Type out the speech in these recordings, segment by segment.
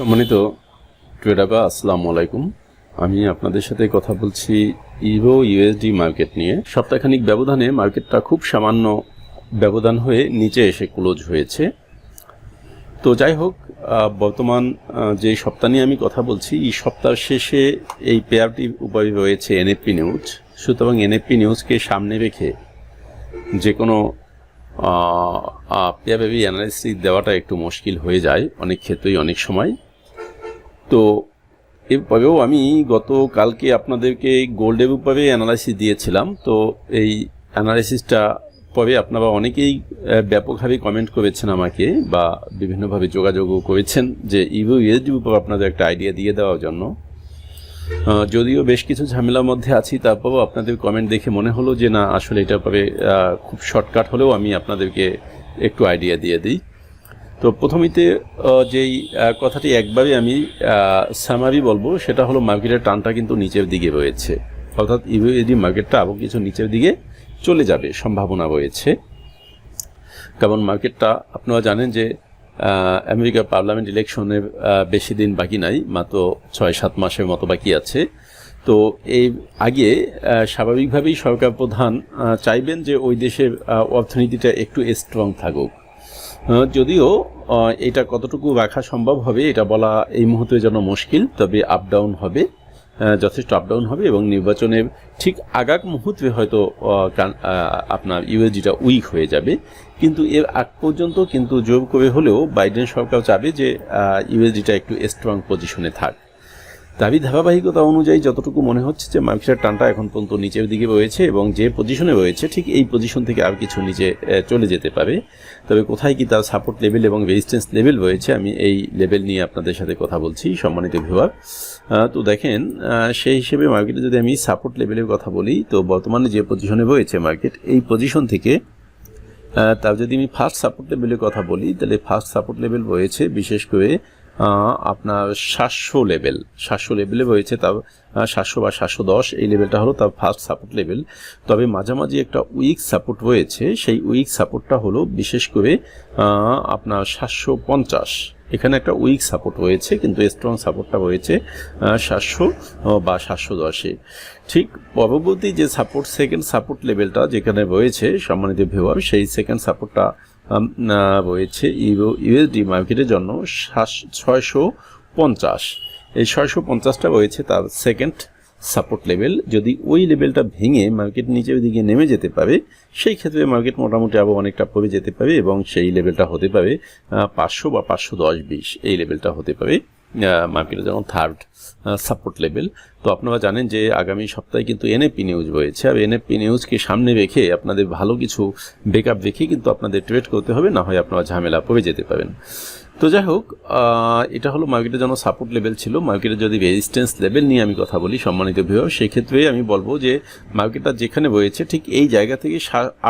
সম্মানিত ট্রেডাবা আসসালামু আলাইকুম। আমি আপনাদের সাথে কথা বলছি ইভো ইউএসডি মার্কেট নিয়ে। সপ্তাহখানিক ব্যবধানে মার্কেটটা খুব সামান্য ব্যবধান হয়ে নিচে এসে ক্লোজ হয়েছে। তো যাই হোক বর্তমান যে সপ্তাহ নিয়ে আমি কথা বলছি, এই সপ্তাহ শেষে এই পেয়ারটি উপায় রয়েছে এনএফপি নিউজ সুতরাং এনএফপি নিউজকে সামনে রেখে যে কোনো পেয়ারব্যাপী অ্যানালিসিস দেওয়াটা একটু মুশকিল হয়ে যায় অনেক ক্ষেত্রেই, অনেক সময়। তো এভাবেও আমি গত কালকে আপনাদেরকে গোল্ডের উপরে অ্যানালাইসিস দিয়েছিলাম। তো এই অ্যানালাইসিসটা পরে আপনারা অনেকেই ব্যাপকভাবে কমেন্ট করেছেন আমাকে বা বিভিন্নভাবে যোগাযোগও করেছেন যে ইভো ইউএসডির উপর আপনাদের একটা আইডিয়া দিয়ে দেওয়ার জন্য। যদিও বেশ কিছু ঝামেলার মধ্যে আছি, তারপরেও আপনাদের কমেন্ট দেখে মনে হলো যে না, আসলে এটা পরে খুব শর্টকাট হলেও আমি আপনাদেরকে একটু আইডিয়া দিয়ে দিই। তো প্রথমেতে যেই কথাটি একবারে আমি সামারি বলব, সেটা হলো মার্কেটের টানটা কিন্তু নিচের দিকে রয়েছে। অর্থাৎ ইউএডি মার্কেটটা আরও কিছু নিচের দিকে চলে যাবে, সম্ভাবনা রয়েছে। কারণ মার্কেটটা, আপনারা জানেন যে আমেরিকার পার্লামেন্ট ইলেকশনের বেশি দিন বাকি নাই, মাত্র ছয় সাত মাসের মতো বাকি আছে। তো এই আগে স্বাভাবিকভাবেই সরকার প্রধান চাইবেন যে ওই দেশের অর্থনীতিটা একটু স্ট্রং থাকুক। যদিও এটা কতটুকু রাখা সম্ভব হবে, এটা বলা এই মুহূর্তে যেন মুশকিল, তবে আপ ডাউন হবে যথেষ্ট আপ ডাউন হবে এবং নির্বাচনের ঠিক আগাক মুহূর্তে হয়তো আপনার ইউএসডিটা উইক হয়ে যাবে। কিন্তু এর আগ পর্যন্ত কিন্তু জোর করে হলেও বাইডেন সরকার চাবে যে ইউএসডিটা একটু স্ট্রং পজিশনে থাক। দাবি ধারাবাহিকতা অনুযায়ী যতটুকু মনে হচ্ছে যে মার্কেটের টানটা এখন পর্যন্ত নিচের দিকে রয়েছে এবং যে পজিশনে রয়েছে ঠিক এই পজিশন থেকে আর কিছু নিচে চলে যেতে পারে। তবে কোথায় কি তার সাপোর্ট লেভেল এবং রেজিস্ট্যান্স লেভেল রয়েছে আমি এই লেভেল নিয়ে আপনাদের সাথে কথা বলছি, সম্মানিত ভিউয়ার তো দেখেন সেই হিসেবে মার্কেটে যদি আমি সাপোর্ট লেভেলের কথা বলি, তো বর্তমানে যে পজিশনে রয়েছে মার্কেট এই পজিশন থেকে তার যদি আমি ফার্স্ট সাপোর্ট লেভেলের কথা বলি, তাহলে ফার্স্ট সাপোর্ট লেভেল রয়েছে বিশেষ করে আপনার সাতশো লেভেল সাতশো লেভেলে রয়েছে তার সাতশো বা সাতশো দশ, এই লেভেলটা হলো তার ফার্স্ট সাপোর্ট লেভেল তবে মাঝামাঝি একটা উইক সাপোর্ট রয়েছে, সেই উইক সাপোর্টটা হলো বিশেষ করে আপনার সাতশো পঞ্চাশ। এখানে একটা উইক সাপোর্ট হয়েছে কিন্তু স্ট্রং সাপোর্টটা রয়েছে সাতশো বা সাতশো দশে। ঠিক পরবর্তী যে সাপোর্ট সেকেন্ড সাপোর্ট লেভেলটা যেখানে রয়েছে, সম্মানিত ভিউয়ার সেই সেকেন্ড সাপোর্টটা রয়েছে ইউএসডি মার্কেটের জন্য ছয়শো পঞ্চাশ। এই ছয়শো পঞ্চাশটা রয়েছে তার সেকেন্ড সাপোর্ট লেভেল যদি ওই লেভেলটা ভেঙে মার্কেট নিচের দিকে নেমে যেতে পারে, সেই ক্ষেত্রে মার্কেট মোটামুটি আবার অনেকটা পড়ে যেতে পারে এবং সেই লেভেলটা হতে পারে পাঁচশো বা পাঁচশো দশ বিশ, এই লেভেলটা হতে পারে মার্কেটের যেমন থার্ড সাপোর্ট লেভেল তো আপনারা জানেন যে আগামী সপ্তাহে কিন্তু এনএপি নিউজ রয়েছে, আর এনএপি নিউজকে সামনে রেখে আপনাদের ভালো কিছু বেকআপ রেখে কিন্তু আপনাদের ট্রেড করতে হবে, না হয় আপনারা ঝামেলা পড়ে যেতে পারেন। তো যাই হোক এটা হলো মার্কেটের জন্য সাপোর্ট লেভেল ছিল। মার্কেটের যদি রেজিস্ট্যান্স লেভেল নিয়ে আমি কথা বলি, সম্মানিত ভিউ সেক্ষেত্রে আমি বলব যে মার্কেটটা যেখানে রয়েছে, ঠিক এই জায়গা থেকে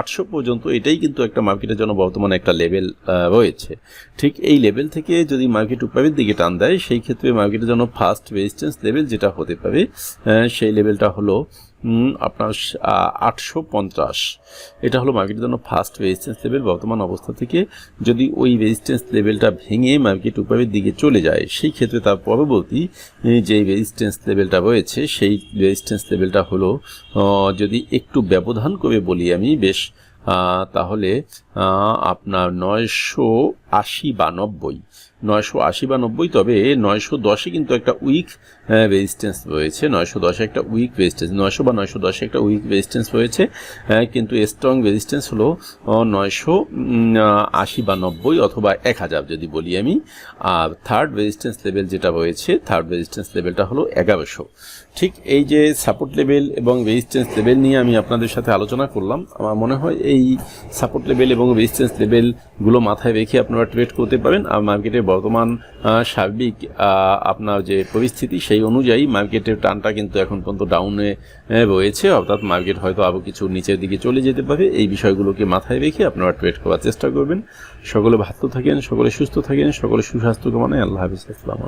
আটশো পর্যন্ত এটাই কিন্তু একটা মার্কেটের জন্য বর্তমানে একটা লেভেল রয়েছে। ঠিক এই লেভেল থেকে যদি মার্কেট উপরের দিকে টান দেয়, সেই ক্ষেত্রে মার্কেটের জন্য ফার্স্ট রেজিস্ট্যান্স লেভেল যেটা হতে পারে সেই লেভেলটা হলো আপনার আটশো পঞ্চাশ। এটা হলো মার্কেটের জন্য ফার্স্ট রেজিস্ট্যান্স লেভেল বর্তমান অবস্থা থেকে। যদি ওই রেজিস্ট্যান্স লেভেলটা ভেঙে মার্কেট উপরের দিকে চলে যায়, সেই ক্ষেত্রে তার পরবর্তী যে রেজিস্ট্যান্স লেভেলটা রয়েছে, সেই রেজিস্ট্যান্স লেভেলটা হলো যদি একটু ব্যবধান করে বলি আমি, বেশ তাহলে আপনার নয়শো আশি বা নব্বই। নয়শো আশি বা নব্বই, তবে নয়শো দশে কিন্তু একটা উইক রেজিস্ট্যান্স রয়েছে। নয়শো দশে একটা উইক রেজিস্ট্যান্স নয়শো বা নয়শো দশে একটা উইক রেজিস্ট্যান্স রয়েছে। কিন্তু স্ট্রং রেজিস্ট্যান্স হলো নয়শো আশি বা নব্বই অথবা এক হাজার যদি বলি আমি। আর থার্ড রেজিস্ট্যান্স লেভেল যেটা রয়েছে থার্ড রেজিস্ট্যান্স লেভেলটা হলো এগারোশো। ঠিক এই যে সাপোর্ট লেভেল এবং রেজিস্ট্যান্স লেভেল নিয়ে আমি আপনাদের সাথে আলোচনা করলাম, আমার মনে হয় এই সাপোর্ট লেভেল এবং রেজিস্ট্যান্স লেভেলগুলো মাথায় রেখে আপনারা ট্রেড করতে পারেন। আর মার্কেটের বর্তমান সার্বিক আপনার যে পরিস্থিতি সেই অনুযায়ী মার্কেটের টানটা কিন্তু এখন পর্যন্ত ডাউনে রয়েছে। অর্থাৎ মার্কেট হয়তো আরও কিছু নিচের দিকে চলে যেতে পারে। এই বিষয়গুলোকে মাথায় রেখে আপনারা ট্রেড করার চেষ্টা করবেন। সকলে ভালো থাকেন, সকলে সুস্থ থাকেন, সকলে সুস্বাস্থ্য কামনায় আল্লাহ হাফিজ। আসসালামু